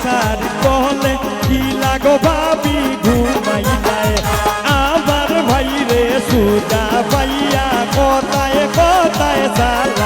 নেশার কলে কি লাগো ভাবি ঘুমাইলায় আমার ভাই রে সুদা পাইয়া কথায় কথায় চালাইলায়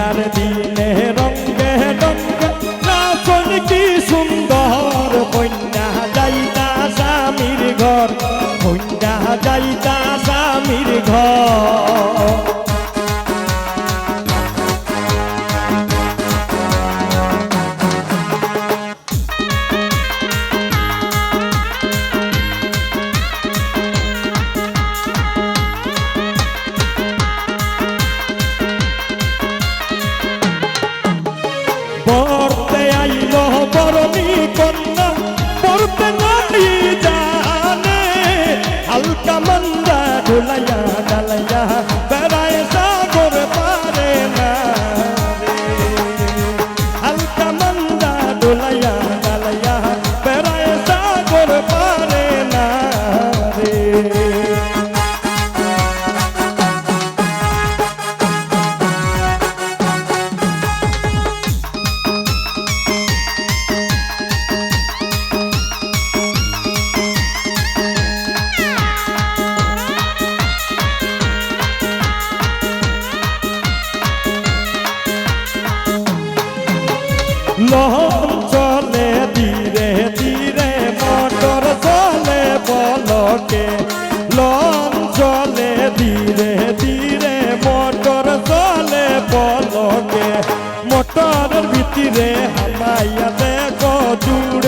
বিয়ার দিনে রঙ্গে রঙ্গে নাচন কি সুন্দর কন্যা যাইতা স্বামীর ঘর কন্যা যাইতা Hôm. লহন চলে, ধীরে ধীরে মোটর চলে, বলকে। লন চলে, ধীরে ধীরে মোটর চলে, বলকে। মোটরের ভিতরে হামাইয়া দেখো জুড়ের